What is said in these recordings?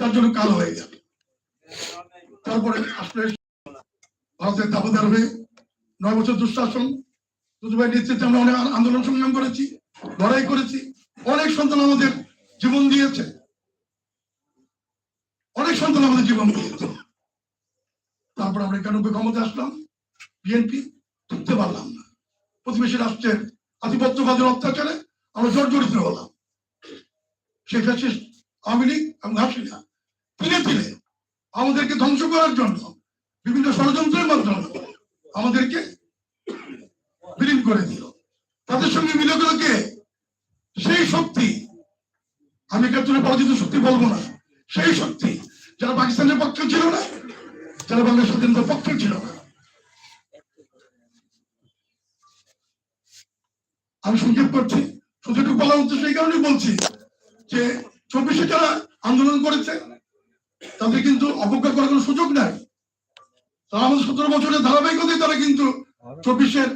তার জন্য কালো হয়ে গেল তারপরে আসলে ভারতের দাবিদার হয়ে নয় বছর দুঃশাসন দুদুভাই নেতৃত্বে আমরা অনেক আন্দোলন সংগ্রাম করেছি, লড়াই করেছি, অনেক সন্তান আমাদের জীবন দিয়েছে। অনেক সন্তান আমাদের জীবন দিয়েছে। তারপর আমরা একানব্বই ক্ষমতা আসলাম, বিএনপি ঢুকতে পারলাম না। প্রতিবেশী রাষ্ট্রের আধিপত্যবাদের অত্যাচারে আমরা জর্জরিত হলাম। সেই ফ্যাসিস্ট আওয়ামী লীগ এবং হাসিনা তিলে তিলে আমাদেরকে ধ্বংস করার জন্য, বিভিন্ন ষড়যন্ত্রের মাধ্যমে আমাদেরকে বিলীন করে দিল। তাদের সঙ্গে মিলে গেল কে? সেই শক্তি, আমি একাত্তরে পরাজিত শক্তি বলব না। সেই শক্তি যারা পাকিস্তানের পক্ষে ছিল না, যারা বাংলার স্বাধীনতার পক্ষে ছিল না। আমি সংক্ষেপ করছি শুধু বলা উদ্দেশ্য এই কারণে বলছি যে চব্বিশে যারা আন্দোলন করেছে তাদের কিন্তু অবজ্ঞা করার কোনো সুযোগ নাই। তারা আমাদের সতেরো বছরের ধারাবাহিকতায় তারা কিন্তু চব্বিশের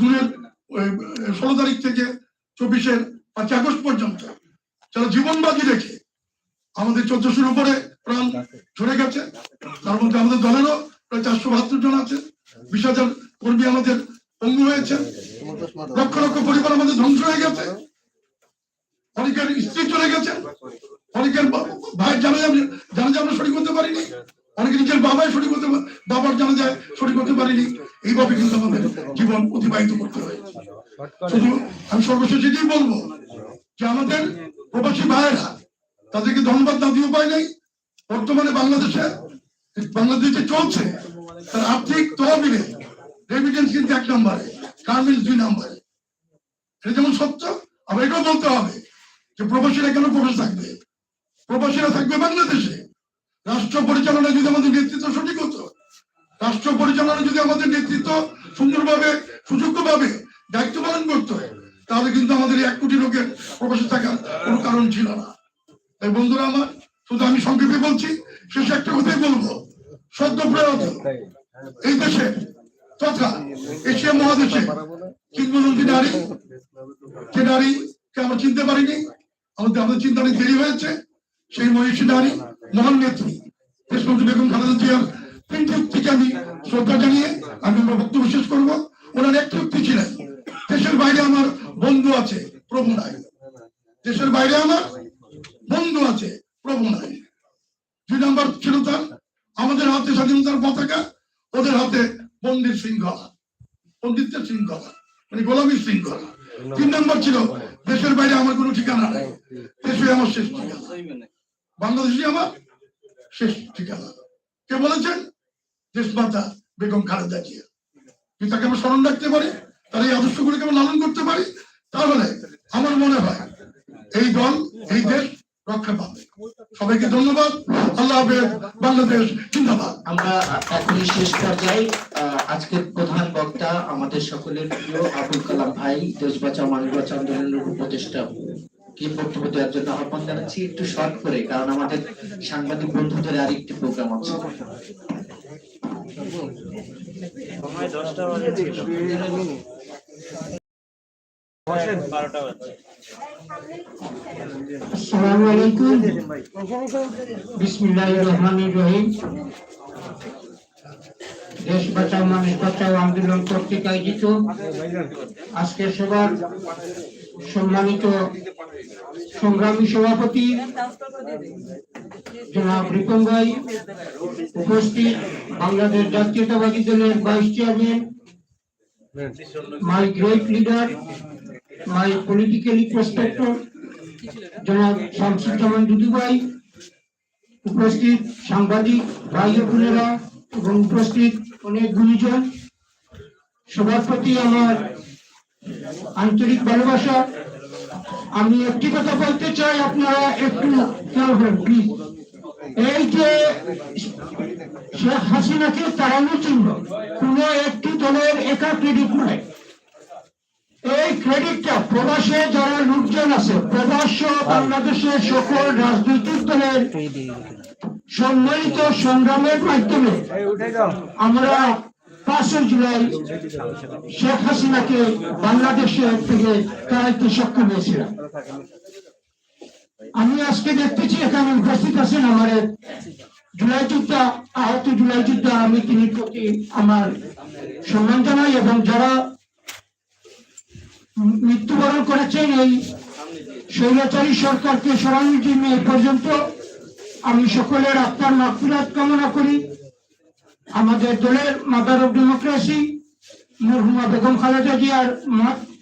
জুনের ষোলো তারিখ থেকে চব্বিশের পাঁচই আগস্ট পর্যন্ত যারা জীবন বাজি রেখে আমাদের চোদ্দশোর উপরে প্রাণ ঝরে গেছে, তার মধ্যে আমাদের দলেরও প্রায় চারশো বাহাত্তর জন আছে, বিশ হাজার কর্মী আমাদের পঙ্গু হয়েছে, লক্ষ লক্ষ পরিবার আমাদের ধ্বংস হয়ে গেছে, অনেকের স্ত্রী চলে গেছে অনেকের ভাইয়ের জানা জানা যাবে আমরা শরীর করতে পারিনি। অনেকে নিজের বাবাই শরীর করতে বাবার জানা যায় শরীর করতে পারিনি। এইভাবে কিন্তু আমাদের জীবন অতিবাহিত করতে শুধু আমি সর্বশেষ এটাই বলব, যে আমাদের প্রবাসী ভাইয়েরা, তাদেরকে ধন্যবাদ না দিয়ে উপায় নেই। বর্তমানে বাংলাদেশে বাংলাদেশে চলছে, তার আর্থিক তহবিলে রেমিটেন্স কিন্তু এক নম্বরে কার্মিল দুই নম্বরে। এটা যেমন সত্য, আবার এটাও বলতে হবে যে প্রবাসীরা কেন প্রবেশ থাকবে? প্রবাসীরা থাকবে বাংলাদেশে। রাষ্ট্র পরিচালনায় যদি আমাদের নেতৃত্ব সঠিক হতো, রাষ্ট্র পরিচালনা যদি আমাদের নেতৃত্ব সুন্দরভাবে, সুযোগ্যভাবে দায়িত্ব পালন করতো, তাহলে কিন্তু আমাদের এক কোটি লোকের প্রবাসী থাকার কোনো কারণ ছিল না। তাই বন্ধুরা আমার, শুধু আমি সংক্ষেপে বলছি, শেষে একটা কথাই বলব। সদ্য প্রয়াত এই দেশে তথা এশিয়া মহাদেশে কিংবদন্তি নারী, যে নারীকে আমরা চিনতে পারিনি, আমাদের আমাদের চিন্তা দেরি হয়েছে। সেই মহিষী নারী, মহান নেত্রী দেশমন্ত্রী বেগম খালেদা জিয়ার তিনটি উক্তিকে আমি শ্রদ্ধা জানিয়ে আমি আমার বক্তব্য শেষ করব। ওনার একটি উক্তি ছিলেন, দেশের বাইরে আমার বন্ধু আছে, প্রভু নাই। দেশের বাইরে আমার বন্ধু আছে, প্রভু নাই। দুই নম্বর ছিল তার, আমাদের হাতে স্বাধীনতার পতাকা, ওদের হাতে বন্দির শৃঙ্খলা, বন্দিত্বের শৃঙ্খলা মানে গোলামীর শৃঙ্খলা। তিন নম্বর ছিল, দেশের বাইরে আমার কোনো ঠিকানা নেই, দেশে আমার শেষ ঠিকানা। বাংলাদেশই আমার শেষ ঠিকানা। কে বলেছেন? দেশ মাতা বেগম খালেদা জিয়া। তাকে আমরা স্মরণ রাখতে পারি? তার এই আদর্শগুলিকে আমরা লালন করতে পারি? তাহলে আমার মনে হয় এই দল, এই দেশ রক্ষা পাবে। সবাইকে ধন্যবাদ। আল্লাহ হাফেজ। বাংলাদেশ জিন্দাবাদ। আমরা এখনই শেষ পর্যায়ে আজকের প্রধান বক্তা আমাদের সকলের প্রিয় আবুল কালাম ভাই দেশ বাঁচাও মানুষ বাঁচাও আন্দোলনের উপদেষ্টা। কি বক্তব্য দেওয়ার জন্য আহ্বান জানাচ্ছি একটু শর্ট করে কারণ আমাদের সাংবাদিক বন্ধুদের আরেকটি প্রোগ্রাম আছে। সময় দশটা দেশ বাঁচাও মানুষ বাঁচাও আন্দোলন কর্তৃক আয়োজিত। আজকের সবার সম্মানিত সংগ্রামী সভাপতি, জনাব রিপন ভাই, উপস্থিত বাংলাদেশ জাতীয়তাবাদী দলের vice chairman, my great leader, my politically prospector জনাব শামসুজ্জামান দুদু ভাই, উপস্থিত সাংবাদিক ভাই বোনেরা এবং উপস্থিত অনেক গুণীজন। সবার প্রতি আমার আন্তরিক ভালোবাসা। আমি একটি কথা বলতে চাই আপনারা একটু খেয়াল করেন প্লিজ এই যে শেখ হাসিনাকে তাড়ানোর জন্য কোন একটি দলের একা ক্রেডিট নয় এই ক্রেডিটটা প্রবাসে যারা লোকজন আছে প্রবাস বাংলাদেশের সকল রাজনৈতিক দলের সম্মিলিত সংগ্রামের মাধ্যমে আমরা পাঁচই জুলাই শেখ হাসিনাকে বাংলাদেশের থেকে তাড়াইতে সক্ষম হয়েছিলাম। আমি আজকে দেখতেছি, এখানে উপস্থিত আছেন আমার জুলাই যোদ্ধা, আহত জুলাই যোদ্ধা আমি তিনি প্রতি আমার সম্মান জানাই এবং যারা মৃত্যুবরণ করেছেন এই স্বৈরাচারী সরকারকে সরানোর জন্য এ পর্যন্ত আমি সকলের আত্মার মাফিরাত কামনা করি। আমাদের দলের মাদার অফ ডেমোক্রেসি মরহুমা বেগম খালেদা জিয়ার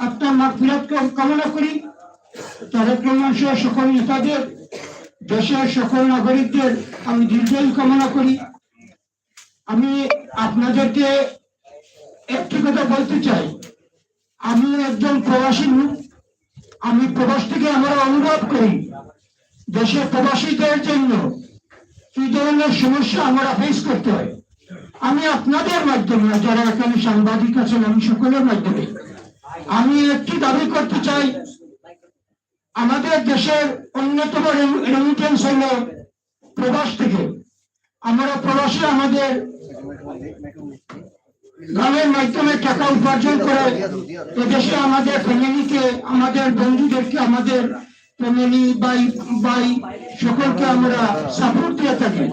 আত্মার মাফিরাত কামনা করি। তারেক রহমান সহ সকল নেতাদের, দেশের সকল নাগরিকদের আমি দীর্ঘায়ু কামনা করি। আমি আপনাদেরকে একটি কথা বলতে চাই। আমি একজন প্রবাসী লোক। আমি প্রবাস থেকে আমরা অনুভব করি, দেশের প্রবাসীদের জন্য কি ধরনের সমস্যা আমরা ফেস করতে হয়। আমি আপনাদের মাধ্যমে, যারা এখানে সাংবাদিক আছেন, আমি সকলের মাধ্যমে, আমি একটি দাবি করতে চাই। আমাদের দেশের অন্যতম রেমিটেন্স হল প্রবাস থেকে। আমরা প্রবাসে আমাদের গ্রামের মাধ্যমে টাকা উপার্জন করে এদেশে আমাদের ফ্যামিলিকে আমাদের বন্ধুদেরকে, আমাদের ফ্যামিলি বাই বাই সকলকে আমরা সাপোর্ট দিয়ে থাকি।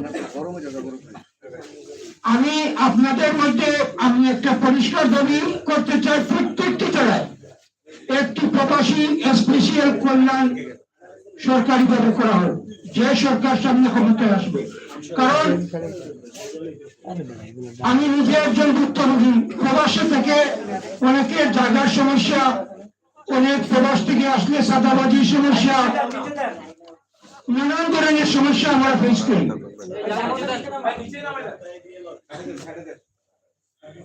আমি আপনাদের মধ্যে আমি একটা পরিষ্কার দাবি করতে চাই প্রত্যেকটি জেলায়। একটি প্রবাসী স্পেশাল কল্যাণ সরকারিভাবে করা হোক। যে সরকার সামনে ক্ষমতায় আসবে। কারণ আমি নিজে একজন ভুক্তভোগী। প্রবাসে থেকে অনেকের জায়গার সমস্যা, অনেক প্রবাস থেকে আসলে সাদাবাজির সমস্যা, নানান ধরনের সমস্যা আমরা ফেস করি।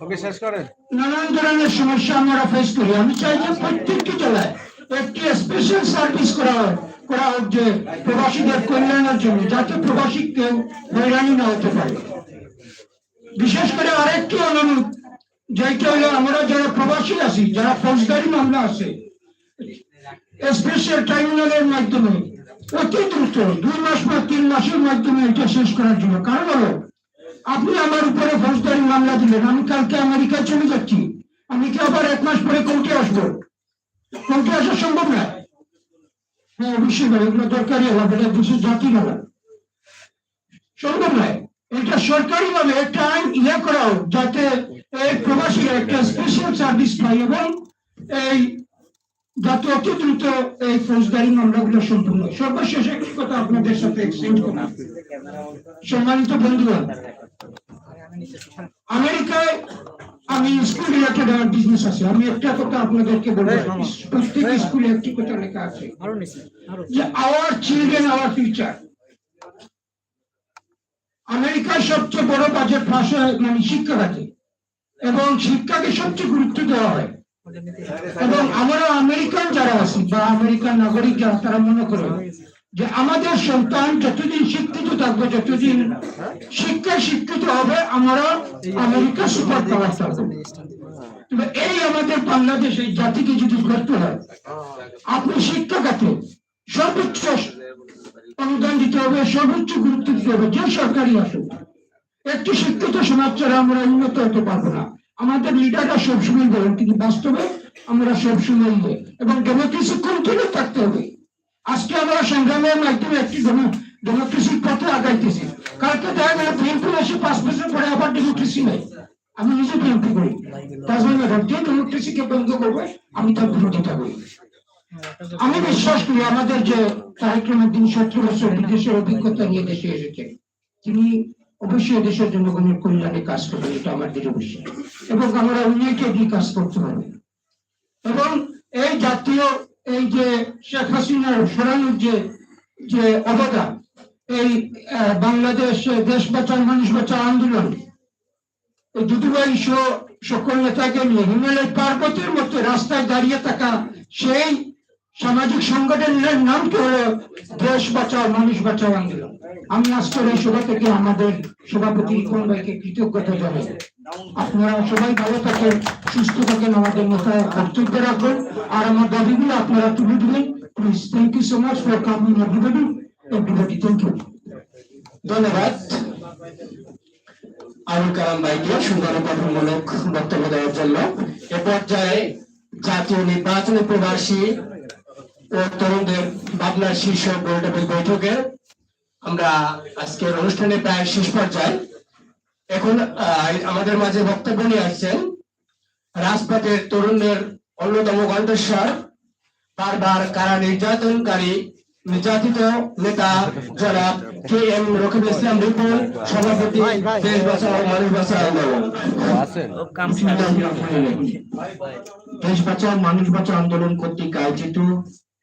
ওকে, শেষ করেন। নানান ধরনের সমস্যা আমরা ফেস করি। আমি চাই যে প্রত্যেকটি জেলায় একটি স্পেশাল সার্ভিস করা হয়, করা হোক যে প্রবাসীদের কল্যাণের জন্য, যাতে প্রবাসী কেউ হয়রানি না হতে পারে। বিশেষ করে আরেকটি অনুরোধ, যেটা হলো আমরা যারা প্রবাসী আছি, যারা ফৌজদারি মামলা আছে স্পেশাল ট্রাইব্যুনালের মাধ্যমে অতি দ্রুত দুই মাস বা তিন মাসের মাধ্যমে এটা শেষ করার জন্য। কারণ হলো, আপনি আমার উপরে ফৌজদারি মামলা দিলেন, আমি কালকে আমেরিকায় চলে যাচ্ছি। আমি কি আবার এক মাস পরে কোর্টে আসব? কোর্টে আসা সম্ভব না। হ্যাঁ অবশ্যই নয় এগুলো দরকারি হবে, এটা দেশের জাতি হবে। সম্ভব নয়। এটা সরকারি ভাবে একটা আইন ইয়ে করা হোক যাতে এই প্রবাসীরা একটা স্পেশাল সার্ভিস পায় এবং এই যাতে অতি দ্রুত এই ফৌজদারি মামলাগুলো সম্পূর্ণ হয়। সর্বশেষ একটি কথা আপনাদের সাথে এক্সচেঞ্জ করা সম্মানিত বন্ধুগণ আমেরিকায় আমি স্কুল রিলেটেড আমার বিজনেস আছে। আমি একটা কথা আপনাদেরকে বলব। প্রত্যেক স্কুলে একটি কথা লেখা আছে। যে আওয়ার চিলড্রেন আওয়ার ফিউচার আমেরিকার সবচেয়ে বড় বাজেট ভাষা মানে শিক্ষা খাতে এবং শিক্ষাকে সবচেয়ে গুরুত্ব দেওয়া হয়। এবং আমরা আমেরিকান যারা আছি বা আমেরিকান নাগরিক যারা, তারা মনে করে যে আমাদের সন্তান যতদিন শিক্ষিত থাকবে, যতদিন শিক্ষায় শিক্ষিত হবে, আমরা আমেরিকা সুপার পাওয়ার থাকব তবে এই আমাদের বাংলাদেশ, এই জাতিকে যদি করতে হয়, আপনি শিক্ষা খাতে সর্বোচ্চ অনুদান দিতে হবে, সর্বোচ্চ গুরুত্ব দিতে হবে, যে সরকারি আসুক, একটি শিক্ষিত সমাজ ছাড়া আমরা উন্নত হতে পারব না। আমাদের লিডাররা সবসময় বলেন কিন্তু বাস্তবে আমরা সবসময় ইয়ে। এবং ডেমোক্রেসি কন্টিনিউ থাকতে হবে। আজকে আমরা সংগ্রামের মাধ্যমে একটি ডেমোক্রেসির পথে আগাইতেছি। কালকে দেখা বিএনপি এসে পাঁচ বছর পরে আবার ডেমোক্রেসি নেই। আমি নিজে বিএনপি করি। জন্য যে ডেমোক্রেসিকে বন্ধ করবে, আমি তার বিরোধিতা করি। আমি বিশ্বাস করি আমাদের যে তারেক দিন সত্তর বছর বিদেশের অভিজ্ঞতা নিয়ে দেশে এসেছেন। তিনি অবশ্যই দেশের জনগণের কল্যাণে কাজ করবেন এটা আমার দৃঢ় বিশ্বাস। এবং আমরা ইউনাইটেডলি কাজ করতে হবে এবং এই জাতীয়, এই যে শেখ হাসিনার সরানোর যে যে অবদান, এই বাংলাদেশ দেশ বাঁচান মানুষ বাঁচা আন্দোলন সহ সকল নেতাকে নিয়ে হিমালয় পার্বতের মতো রাস্তায় দাঁড়িয়ে থাকা সেই সামাজিক সংগঠনের নামটি হলো? দেশ বাঁচাও, মানুষ বাঁচাও আন্দোলন। আমি আজকের এই সভা থেকে আমাদের সভাপতি রিপন ভাইকে কৃতজ্ঞতা জানাই। আপনারা সবাই ভালো থাকেন, সুস্থ থাকেন, আমাদের নেতা কর্তব্য রাখবেন। আর আমার দাবিগুলো আপনারা তুলে দিবেন। Please thank you so much for coming everybody everybody thank you ধন্যবাদ। আবুল কালাম ভাইকে সুন্দর গঠনমূলক বক্তব্য দেওয়ার জন্য। এ পর্যায়ে জাতীয় নির্বাচনী প্রবাসী ও তরুণদের পাবনার শীর্ষ গোলটেবিল বৈঠকে আমরা আজকের অনুষ্ঠানে প্রায় শেষ পর্যায়ে এখন আমাদের মাঝে বক্তব্য নিয়ে আসছেন রাজপথের তরুণদের অন্যতম কণ্ঠস্বর বারবার কারা নির্যাতনকারী নির্যাতিত নেতা জনাব কে এম রকিবুল ইসলাম রিপন সভাপতি দেশ বাঁচাও মানুষ বাঁচাও। আন্দোলন দেশ বাঁচাও মানুষ বাঁচাও আন্দোলন কর্তৃক আয়োজিত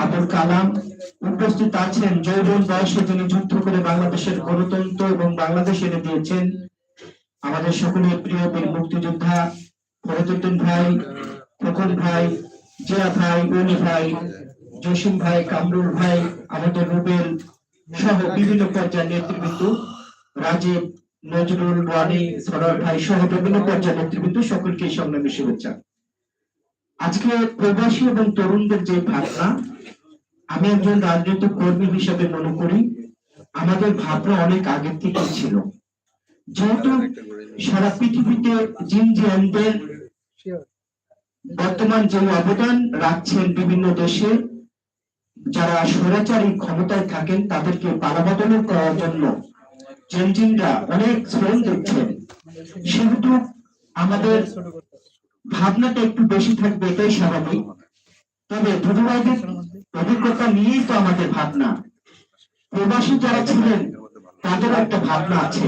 আবুল কালাম উপস্থিত আছেন, যৌবন বয়সে তিনি যুদ্ধ করে বাংলাদেশের গণতন্ত্র এবং বাংলাদেশ এনে দিয়েছেন। আমাদের সকলের প্রিয় বীর মুক্তিযোদ্ধা ফরজুদ্দিন ভাই, খোকন ভাই, জিয়া ভাই, উনি ভাই, জসিম ভাই, কামরুল ভাই, আমাদের রুবেল সহ বিভিন্ন পর্যায়ের নেতৃবৃন্দ, রাজীব, নজরুল, ওয়ানি, সরোয়ার ভাই সহ বিভিন্ন পর্যায়ের নেতৃবৃন্দ সকলকে সংগ্রামী শুভেচ্ছা। আজকে প্রবাসী এবং তরুণদের যে ভাবনা, আমি একজন রাজনৈতিক কর্মী হিসেবে মনে করি, আমাদের ভাবনা অনেক আগের থেকে ছিল। যেহেতু সারা পৃথিবীতে জিন জিয়ানদের বর্তমান যে অবদান রাখছেন বিভিন্ন দেশে, যারা স্বৈরাচারী ক্ষমতায় থাকেন, তাদেরকে পালাবদল করার জন্য জেনজিনরা অনেক শ্রম দিচ্ছেন। সেহেতু আমাদের ভাবনাটা একটু বেশি থাকবে, এটাই স্বাভাবিক। তবে দুর্ভাগ্যের অভিজ্ঞতা নিয়েই তো আমাদের ভাবনা। প্রবাসী যারা ছিলেন তাদেরও একটা ভাবনা আছে।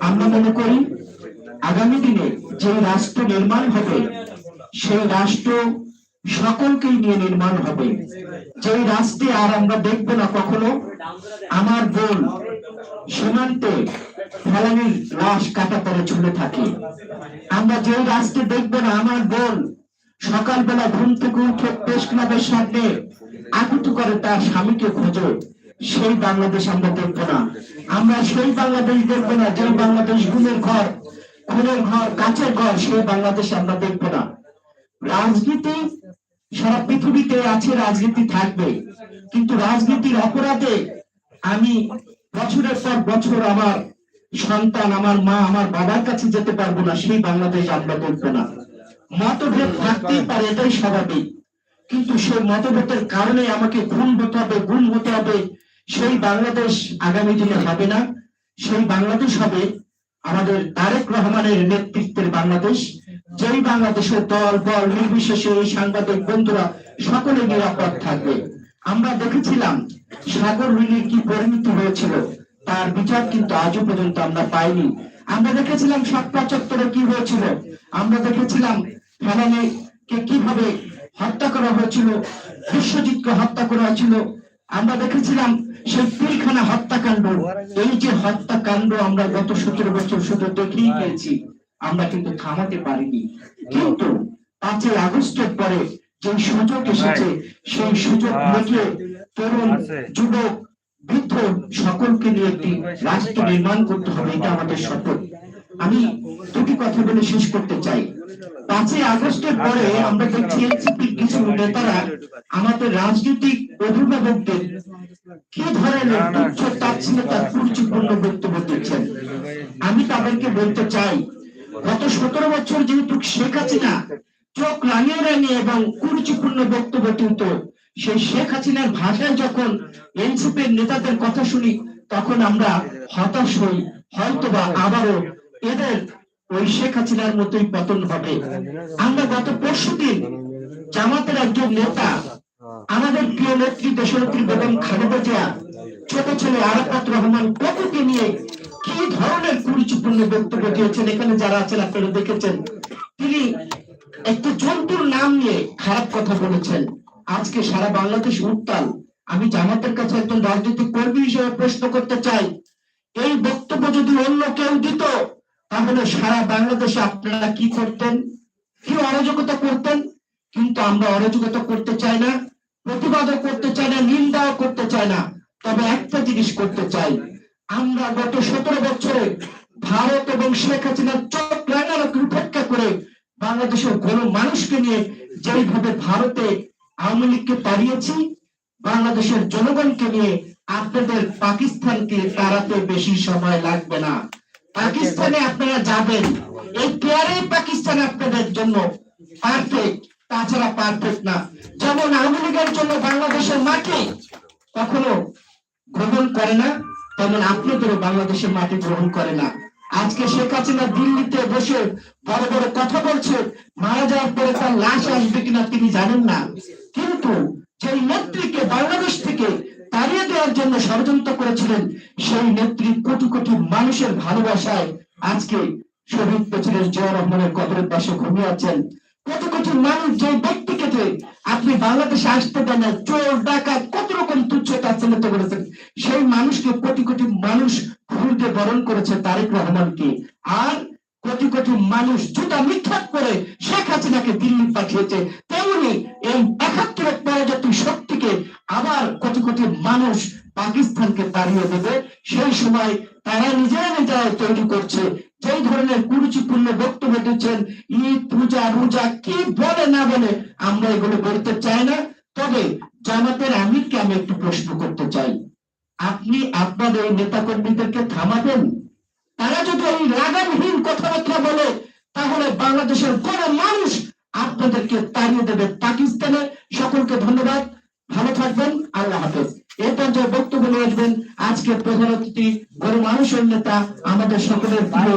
আমরা মনে করি, আগামী দিনে যে রাষ্ট্র নির্মাণ হবে, সেই রাষ্ট্র সকলকেই নিয়ে নির্মাণ হবে। যে রাষ্ট্রে আর আমরা দেখব না কখনো আমার বোন সীমান্তে ফেলানির লাশ কাটা পরে ঝুলে থাকে। আমরা যে রাষ্ট্রে দেখব না, আমার বোন সকালবেলা ঘুম থেকে উঠে প্রেস ক্লাবের সামনে আকুত করে তার স্বামীকে খোঁজে। সেই বাংলাদেশ আমরা দেখব না। আমরা সেই বাংলাদেশ দেখব না যে বাংলাদেশ গুণের ঘর, খুনের ঘর কাছের ঘর, সেই বাংলাদেশ আমরা দেখব না। রাজনীতি সারা পৃথিবীতে আছে, রাজনীতি থাকবে। কিন্তু রাজনীতির অপরাধে আমি বছরের পর বছর আমার সন্তান, আমার মা, আমার বাবার কাছে যেতে পারব না, সেই বাংলাদেশ আমরা দেখব না। মতভেদ থাকতেই পারে, এটাই স্বাভাবিক। কিন্তু সেই মতভেদের কারণে আমাকে খুন হতে হবে গুণ হতে হবে, সেই বাংলাদেশ আগামী দিনে হবে না। সেই বাংলাদেশ হবে আমাদের তারেক রহমানের নেতৃত্বের বাংলাদেশ। যেই বাংলাদেশের দল, বল, নির্বিশেষে এই সাংবাদিক বন্ধুরা সকলে নিরাপদ থাকবে। আমরা দেখেছিলাম সাগর রিলির কি পরিণতি হয়েছিল, তার বিচার কিন্তু আজও পর্যন্ত আমরা পাইনি। আমরা দেখেছিলাম সাত পঁচাত্তরে কি হয়েছিল, আমরা দেখেছিলাম ফেলানে কে কীভাবে হত্যা করা হয়েছিল, বিশ্বজিৎকে হত্যা করা হয়েছিল, আমরা দেখেছিলাম সেই পিলখানা হত্যাকাণ্ড। এই যে হত্যাকাণ্ড আমরা গত সতেরো বছর শুধু দেখেই গেছি আমরা কিন্তু থামাতে পারিনি। কিন্তু পাঁচই আগস্টের পরে যে সুযোগ এসেছে সেই সুযোগ দেখে তরুণ যুবক বৃদ্ধ সকলকে নিয়ে একটি রাষ্ট্র নির্মাণ করতে হবে এটা আমাদের শপথ আমি দুটি কথা বলে শেষ করতে চাই। পাঁচই আগস্টের পরে আমরা দেখছি এনসিপির কিছু নেতারা আমাদের রাজনৈতিক অভিভাবকদের কি ধরনের তুচ্ছ তাচ্ছিলতা কুরুচিপূর্ণ বক্তব্য দিচ্ছেন আমি তাদেরকে বলতে চাই গত সতেরো বছর যেহেতু শেখ হাসিনা চোখ রাঙিয়ে রাঙিয়ে এবং কুরুচিপূর্ণ বক্তব্য তুলত, সেই শেখ হাসিনার ভাষায় যখন এনসিপির নেতাদের কথা শুনি, তখন আমরা হতাশ হই, হয়তোবা আবারও এদের ওই শেখ হাসিনার মতোই পতন হবে। আমরা গত পরশু দিন জামাতের একজন নেতা, আমাদের প্রিয় নেত্রী, দেশনেত্রী বেগম খালেদা জিয়া, ছোট ছেলে আরাফাত রহমান কতকে নিয়ে কি ধরনের কুরুচিপূর্ণ বক্তব্য দিয়েছেন? এখানে যারা আছেন, আপনারা দেখেছেন, তিনি একটি জন্তুর নাম নিয়ে খারাপ কথা বলেছেন। আজকে সারা বাংলাদেশ উত্তাল। আমি জামাতের কাছে একজন রাজনৈতিক কর্মী হিসেবে প্রশ্ন করতে চাই, এই বক্তব্য যদি অন্য কেউ দিত, তাহলে সারা বাংলাদেশে আপনারা কি করতেন? কি অরাজকতা করতেন? কিন্তু আমরা অরাজকতা করতে চাই না, প্রতিবাদও করতে চাই না, নিন্দাও করতে চাই না। তবে একটা জিনিস করতে চাই আমরা গত সতেরো বছরে ভারত এবং শেখ হাসিনার চোখ রাঙানোকে উপেক্ষা করে বাংলাদেশের গণ মানুষকে নিয়ে যেইভাবে ভারতে আওয়ামী লীগকে তাড়িয়েছি, বাংলাদেশের জনগণকে নিয়ে আপনাদের পাকিস্তানকে তাড়াতে বেশি সময় লাগবে না। পাকিস্তানে আপনারা যাবেন, এই প্লেয়ারে পাকিস্তান আপনাদের জন্য পারফেক্ট তাছাড়া পারফেক্ট না। যেমন আওয়ামী লীগের জন্য বাংলাদেশের মাটি কখনো গ্রহণ করে না তেমন আপনাদেরও বাংলাদেশের মাটি গ্রহণ করে না। আজকে শেখ হাসিনা দিল্লিতে বসে বড় বড় কথা বলছে, মারা যাওয়ার পরে তার লাশ আসবে কিনা তিনি জানেন না। কিন্তু যেই নেত্রীকে বাংলাদেশ থেকে তাড়িয়ে দেওয়ার জন্য ষড়যন্ত্র করেছিলেন, সেই নেত্রী কোটি কোটি মানুষের ভালোবাসায় আজকে শহীদ প্রেসিডেন্ট জিয়া রহমানের কবরের পাশে ঘুমিয়ে আছেন। কোটি কোটি মানুষ যে ব্যক্তিকে আপনি বাংলাদেশে আসতে দেন না, চোর, ডাকাত, কত রকম তুচ্ছ তাচ্ছিল্য করেছেন। সেই মানুষকে কোটি কোটি মানুষ ভুলকে বরণ করেছে তারেক রহমানকে। আর কোটি কোটি মানুষ জুতা নিক্ষেপ করে শেখ হাসিনাকে দিল্লি পাঠিয়েছে। তেমনি এই একাত্তরের পরাজিত শক্তিকে আবার কোটি কোটি মানুষ পাকিস্তানকে তাড়িয়ে দেবে। সেই সময় তারা নিজেরা নিজেরাই তৈরি করছে যেই ধরনের কুরুচিপূর্ণ বক্তব্য দিচ্ছেন, ঈদ, পূজা, রোজা, কি বলে না বলে আমরা এগুলো বলতে চাই না। তবে জামাতের আমিরকে আমি একটু প্রশ্ন করতে চাই। আপনি আপনাদের নেতা কর্মীদেরকে থামাবেন? তারা যদি এই লাগামহীন কথাবার্তা বলে, তাহলে বাংলাদেশের কোন মানুষ আপনাদেরকে তাড়িয়ে দেবে পাকিস্তানে। সকলকে ধন্যবাদ। ভালো থাকবেন। আল্লাহ হাফেজ। এ পর্যায়ে বক্তব্য নিয়ে আসবেন আজকে প্রধান অতিথি, গরু মানুষের নেতা, আমাদের সকলের প্রিয়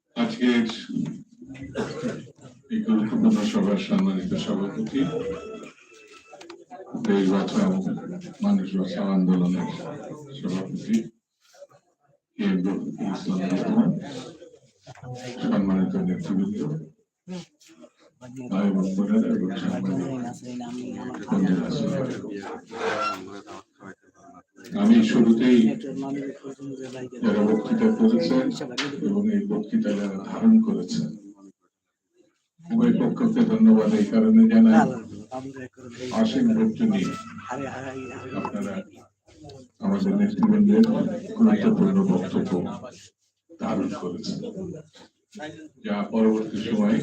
আজকের এই গুরুত্বপূর্ণ সভার সম্মানিত সভাপতি, দেশ বাঁচাও, মানুষ বাঁচাও আন্দোলনের সভাপতি সম্মানিত নেতৃবৃন্দ, ভাই বোনেরা এবং আছেন। আমি শুরুতেই যারা বক্তৃতা করেছেন এবং এই বক্তৃতা যারা ধারণ করেছেন। উভয় পক্ষকে ধন্যবাদ এই কারণে জানাই। অসীম ধৈর্য আপনারা আমাদের নেতৃবৃন্দের গুরুত্বপূর্ণ বক্তব্য ধারণ করেছেন। যা পরবর্তী সময়ে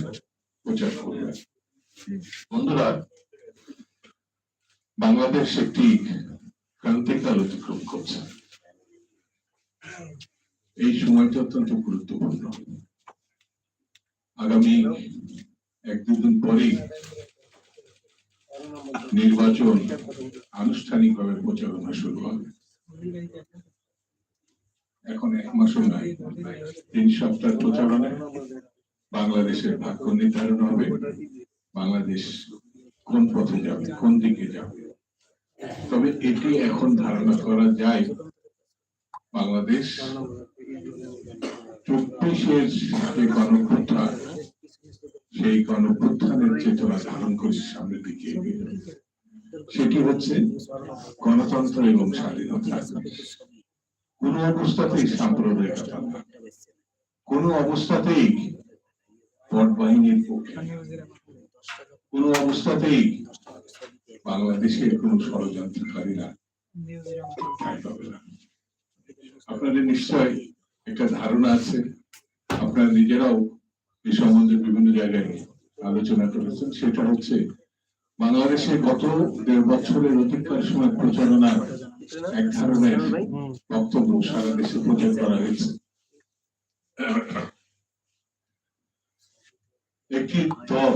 প্রচার করবেন। বন্ধুরা বাংলাদেশ একটি ক্রান্তিকাল অতিক্রম করছে এই সময়টা অত্যন্ত গুরুত্বপূর্ণ। আগামী এক দুদিন পরেই নির্বাচন আনুষ্ঠানিকভাবে প্রচারণা শুরু হবে। এখন এক মাসও নাই। তিন সপ্তাহ প্রচারণায় বাংলাদেশের ভাগ্য নির্ধারণ হবে। বাংলাদেশ কোন পথে যাবে, কোন দিকে যাবে? তবে এটি এখন ধারণা করা যায় বাংলাদেশ চব্বিশের যে গণপ্রথান সেই গণপ্রথানের চেতনা ধারণ করে সামনের দিকে সেটি হচ্ছে গণতন্ত্র এবং স্বাধীনতা। কোন অবস্থাতেই সাম্প্রদায়িকতা কোন অবস্থাতেই ভোট বাহিনীর পক্ষে কোন অবস্থাতেই বাংলাদেশের কোন ষড়যন্ত্রকারীরা না। আপনাদের নিশ্চয় একটা ধারণা আছে। আপনারা নিজেরাও এই সম্বন্ধে বিভিন্ন জায়গায় আলোচনা করেছেন। সেটা হচ্ছে, বাংলাদেশে গত দেড় বছরের অধিককার সময় প্রচারণা এক ধরনের বক্তব্য সারা দেশে প্রচার করা হয়েছে। একটি দল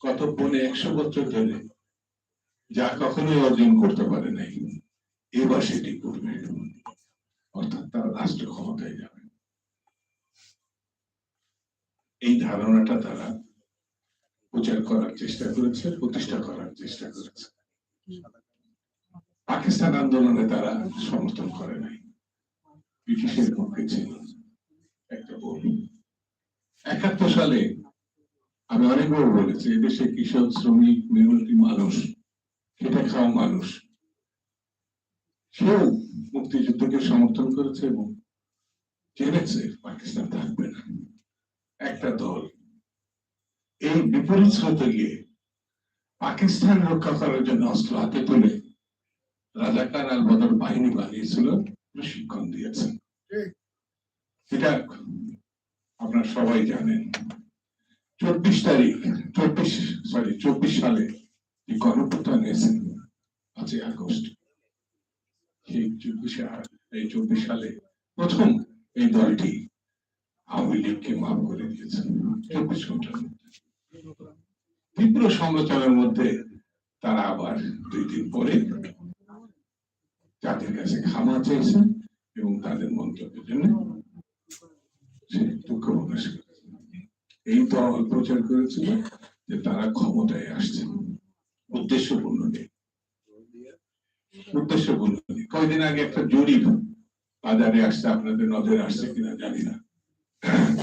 কত পনে একশো বছর ধরে যা কখনোই অর্জন করতে পারে নাই। এবার সেটি করবে। অর্থাৎ তারা রাষ্ট্র ক্ষমতায় যাবে। এই ধারণাটা তারা প্রচার করার চেষ্টা করেছে, প্রতিষ্ঠা করার চেষ্টা করেছে। পাকিস্তান আন্দোলনে তারা সমর্থন করে নাই। ব্রিটিশের পক্ষে ছিল একটা বই একাত্তর সালে আমি অনেকবার বলেছি, এদেশে কৃষক, শ্রমিক, মেহনতি মানুষ খেটে খাওয়া মানুষ। সেও মুক্তিযুদ্ধকে সমর্থন করেছে এবং জেনেছে পাকিস্তান থাকবে না। একটা দল এই বিপরীত স্রোতে গিয়ে পাকিস্তান রক্ষা করার জন্য অস্ত্র হাতে তুলে রাজাকার আল বদর বাহিনী বানিয়েছিল, প্রশিক্ষণ দিয়েছে। এটা আপনারা সবাই জানেন। চব্বিশ তারিখ, চব্বিশ সরি চব্বিশ সালে যে গণপ্রত্যান পাঁচই আগস্ট। সেই চব্বিশে এই চব্বিশ সালে প্রথম এই দলটি আওয়ামী লীগকে মাফ করে দিয়েছে। চব্বিশ ঘণ্টার মধ্যে। তীব্র সমালোচনার মধ্যে তারা আবার দুই দিন পরে যাদের কাছে ক্ষমা চেয়েছে এবং তাদের মন্তব্যের জন্য দুঃখ প্রকাশ করেছে। এই দল প্রচার করেছিল যে তারা ক্ষমতায় আসছে। উদ্দেশ্যপূর্ণ নেই। উদ্দেশ্যপূর্ণ নেই। কয়দিন আগে একটা জরিপ বাজারে আসছে আপনাদের নজরে আসছে কিনা জানি না।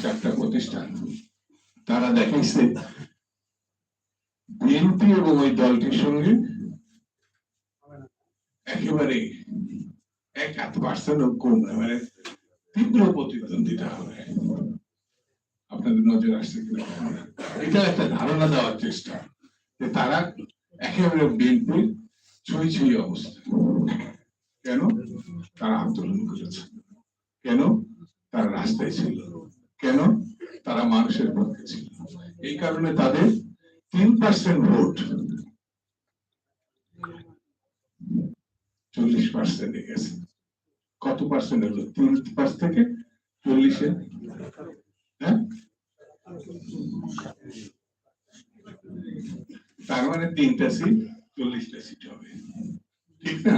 চারটা প্রতিষ্ঠান। তারা দেখাইছে বিএনপি এবং ওই দলটির সঙ্গে একেবারে এক হাত পার্সেন্ট কম না মানে তীব্র প্রতিদ্বন্দ্বিতা হবে। আপনাদের নজর আসছে কিনা এটা একটা ধারণা দেওয়ার চেষ্টা যে তারা একেবারে বিএনপির ছুঁই ছুঁই অবস্থা। কেন? তারা আন্দোলন করেছে। কেন? তারা রাস্তায় ছিল। কেন? তারা মানুষের পক্ষে ছিল। এই কারণে তাদের তিন পার্সেন্ট ভোট চল্লিশ পার্সেন্টে গেছে। কত পার্সেন্ট হলো? তিন পার্স থেকে চল্লিশে? হ্যাঁ? তার মানে তিনটা সিট চল্লিশটা সিট হবে। ঠিক না?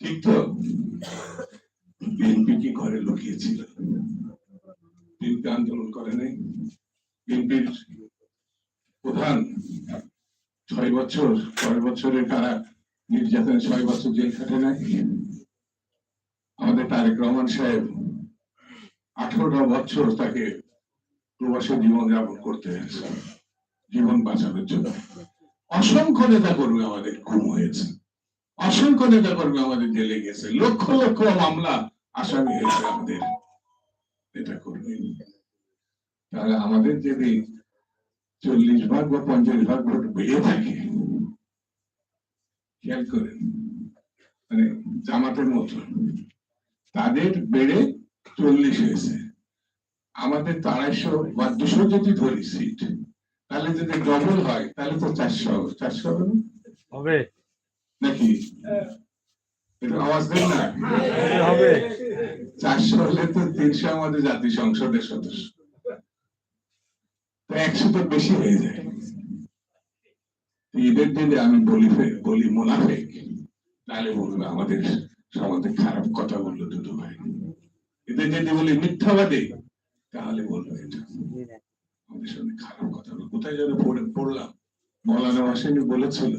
ঠিক তো? বিএনপি কি ঘরে লুকিয়েছিল? বিএনপি আন্দোলন করে নাই? বিএনপির প্রধান ছয় বছর, ছয় বছরে কারা নির্যাতনে ছয় বছর জেল খাটে নাই? আমাদের তারেক রহমান সাহেব আঠারোটা বছর তাকে প্রবাসী জীবন যাপন করতে হয়েছে। জীবন বাঁচানোর জন্য। অসংখ্য নেতা কর্মী আমাদের গুম হয়েছে। অসংখ্য নেতা কর্মী আমাদের জেলে গেছে। লক্ষ লক্ষ মামলা আসামি হয়েছে আমাদের নেতা কর্মী তাহলে আমাদের যদি চল্লিশ ভাগ বা পঞ্চাশ ভাগ ভোট বেড়ে থাকে, খেয়াল করেন মানে জামাতের মতো, তাদের বেড়ে চল্লিশ হয়েছে। আমাদের আড়াইশো বা দুশো যদি ধরি সিট তাহলে যদি ডবল হয় তাহলে তো চারশো হবে চারশো হবে না? হবে। নাকি? আওয়াজ দেন না? হবে চারশো হলে তো তিনশো আমাদের জাতীয় সংসদের সদস্য। একশো তো বেশি হয়ে যায়। তো এদের যদি আমি বলি ফে- বলি মোনাফেক। তাহলে বলবে আমাদের সমাজে খারাপ কথা বলল দুটো ভাই। এদের যদি বলি মিথ্যাবাদী তাহলে বলবে এটা। আমাদের সঙ্গে খারাপ কথা কোথায় যেন পড়লাম। মৌলানা হোসেন বলেছিল,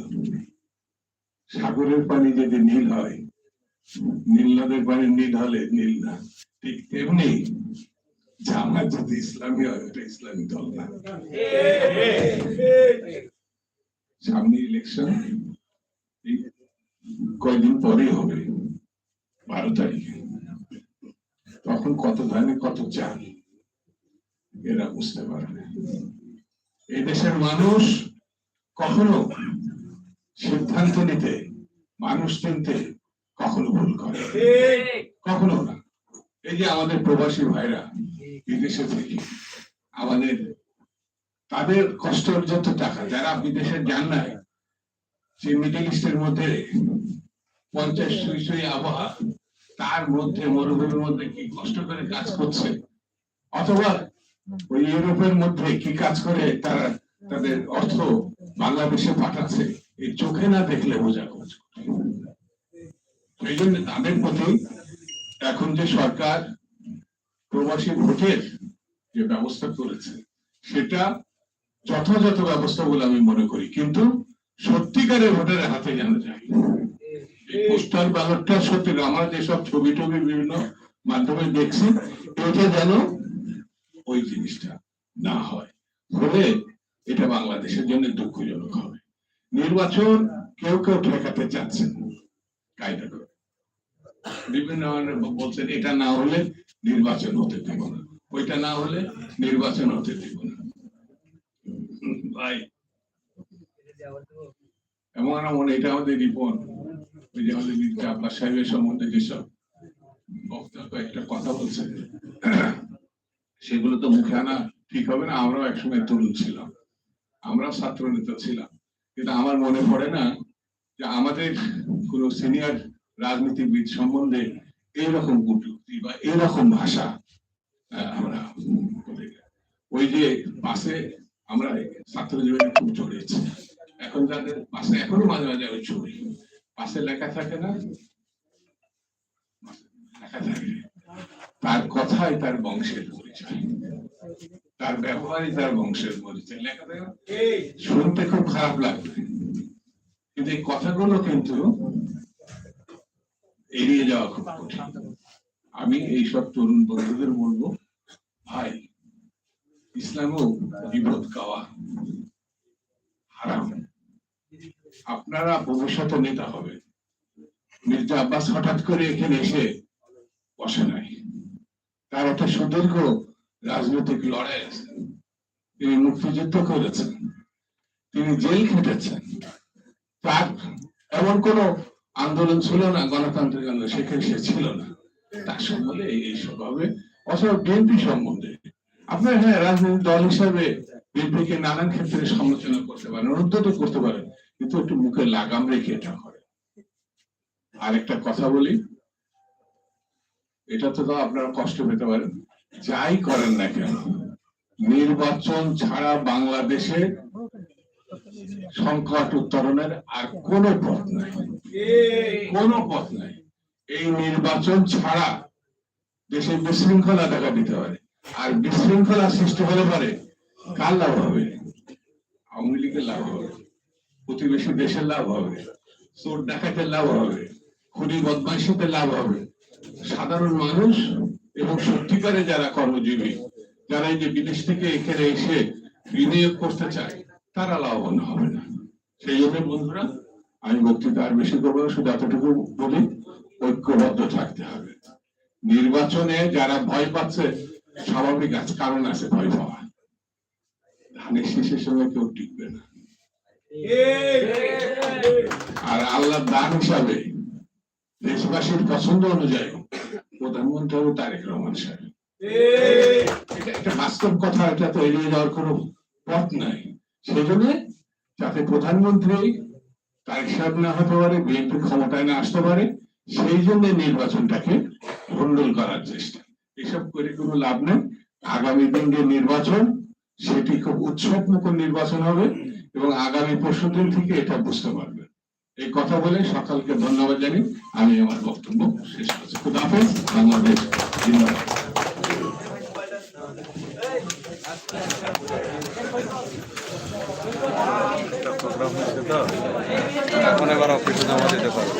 সাগরের পানি যদি নীল হয় নীল নদের পানি নীল হলে নীল না। ঠিক তেমনি জামাত যদি ইসলামী হয়, ওটা ইসলামী দল না। সামনে ইলেকশন কয়দিন পরেই হবে, বারো তারিখে। তখন কত ধানে, কত চাল? এরা বুঝতে পারবে। এই দেশের মানুষ কখনো সিদ্ধান্ত নিতে, মানুষ চিনতে কখনো ভুল করে। কখনো না। এই যে আমাদের প্রবাসী ভাইরা বিদেশে থেকে, আমাদের, তাদের কষ্ট অর্জিত টাকা, যারা বিদেশে যান নাই সেই মিডল ইস্টের মধ্যে পঞ্চাশ সুই সুই আবহাওয়া, তার মধ্যে, মরুভূমির মধ্যে কি কষ্ট করে কাজ করছে, অথবা ওই ইউরোপের মধ্যে কি কাজ করে তারা তাদের অর্থ বাংলাদেশে পাঠাচ্ছে এই চোখে না দেখলে বোঝা সেই জন্য তাদের প্রতি এখন যে সরকার প্রবাসী ভোটের যে ব্যবস্থা করেছে, সেটা যথাযথ ব্যবস্থা বলে আমি মনে করি। কিন্তু সত্যিকারের ভোটের হাতে যেন যায় পোস্টাল ব্যালটটা সত্যি আমরা যেসব ছবি টবি বিভিন্ন মাধ্যমে দেখছি, এটা যেন ওই জিনিসটা না হয়। হলে এটা বাংলাদেশের জন্য দুঃখজনক হবে। নির্বাচন কেউ কেউ ঠেকাতে চাচ্ছেন কায়দা করে। বিভিন্ন বলছেন, এটা না হলে নির্বাচন হতে দেব না। ওইটা না হলে নির্বাচন হতে দেব না। ভাই, এমন এমন, এটা আমাদের রিপন ওই যে আমাদের আব্বাস সাহেবের সম্বন্ধে যেসব বক্তা একটা কথা বলছে সেগুলো তো মুখে আনা ঠিক হবে না, আমরাও একসময় তরুণ ছিলাম। আমরাও ছাত্র নেতা ছিলাম। কিন্তু আমার মনে পড়ে না যে আমাদের কোন সিনিয়র রাজনীতিবিদ সম্বন্ধে এইরকম কটূক্তি বা এইরকম ভাষা আমরা ওই যে পাশে আমরা ছাত্র জীবনে খুব জড়িয়েছি। এখন যাদের পাশে এখনও মাঝে মাঝে আমি ছবি পাশে লেখা থাকে না? লেখা থাকে। তার কথাই তার বংশের পরিচয় তার ব্যবহারই তার বংশের পরিচয় না? শুনতে খুব খারাপ লাগবে। কিন্তু এই কথাগুলো কিন্তু এড়িয়ে যাওয়া খুব কঠিন। আমি এইসব তরুণ বন্ধুদের বলব ভাই ইসলামেও বিপদ গাওয়া হারাম। আপনারা ভবিষ্যতে নেতা হবে মির্জা আব্বাস হঠাৎ করে এখানে এসে বসে নাই। তার একটা সুদীর্ঘ রাজনৈতিক লড়াই আছে। তিনি মুক্তিযুদ্ধ করেছেন। তিনি জেল খেটেছেন। তার এমন কোন আন্দোলন ছিল না, গণতান্ত্রিক আন্দোলন, সেখানে সে ছিল না। তার সম্বন্ধে এই- এইসব হবে অথবা বিএনপি সম্বন্ধে। আপনার হ্যাঁ রাজনৈতিক দল হিসাবে বিএনপিকে নানান ক্ষেত্রে সমালোচনা করতে পারেন অনুদ্যত করতে পারেন, কিন্তু একটু মুখে লাগাম রেখে এটা করে আরেকটা কথা বলি, এটা তো আপনারা কষ্ট পেতে পারেন। যাই করেন না কেন, নির্বাচন ছাড়া বাংলাদেশে সংকট উত্তরণের আর কোনো পথ নাই। কোনো পথ নাই। এই নির্বাচন ছাড়া দেশে বিশৃঙ্খলা দেখা দিতে পারে। আর বিশৃঙ্খলা সৃষ্টি হলে পারে কার লাভ হবে? আওয়ামী লীগের লাভ হবে। প্রতিবেশী দেশের লাভ হবে। চোর ডাকাতের লাভ হবে। খুনি বদমাইশিতে লাভ হবে। সাধারণ মানুষ এবং সত্যিকারে যারা কর্মজীবী, যারা এই যে বিদেশ থেকে এখানে এসে বিনিয়োগ করতে চায়, তারা লাভবান হবে না। সেই জন্য বন্ধুরা, আমি বক্তৃতা আর বেশি করব না, শুধু এতটুকু বলি, ঐক্যবদ্ধ থাকতে হবে। নির্বাচনে যারা ভয় পাচ্ছে, স্বাভাবিক আছে, কারণ আছে ভয় পাওয়া। ধানের শীষের সময় কেউ টিকবে না। আর আল্লাহ দান হিসাবে দেশবাসীর পছন্দ অনুযায়ী প্রধানমন্ত্রী হবে তারেক রহমান সাহেব। এটা একটা বাস্তব কথা এটা তো এড়িয়ে যাওয়ার কোনো পথ নাই। সেই জন্য যাতে প্রধানমন্ত্রী তারেক সাহেব না হতে পারে বিএনপি ক্ষমতায় না আসতে পারে সেই জন্য নির্বাচনটাকে ভণ্ডুল করার চেষ্টা। এসব করে কোনো লাভ নেই। আগামী দিন যে নির্বাচন সেটি খুব উৎসব মুখর নির্বাচন হবে এবং আগামী পরশু দিন থেকে এটা বুঝতে পারবেন এই কথা বলে সকালকে ধন্যবাদ জানি আমি আমার বক্তব্য শেষ করছি। খুদাফেজ বাংলাদেশ এখন এবার অফিসে জমা দিতে পারব।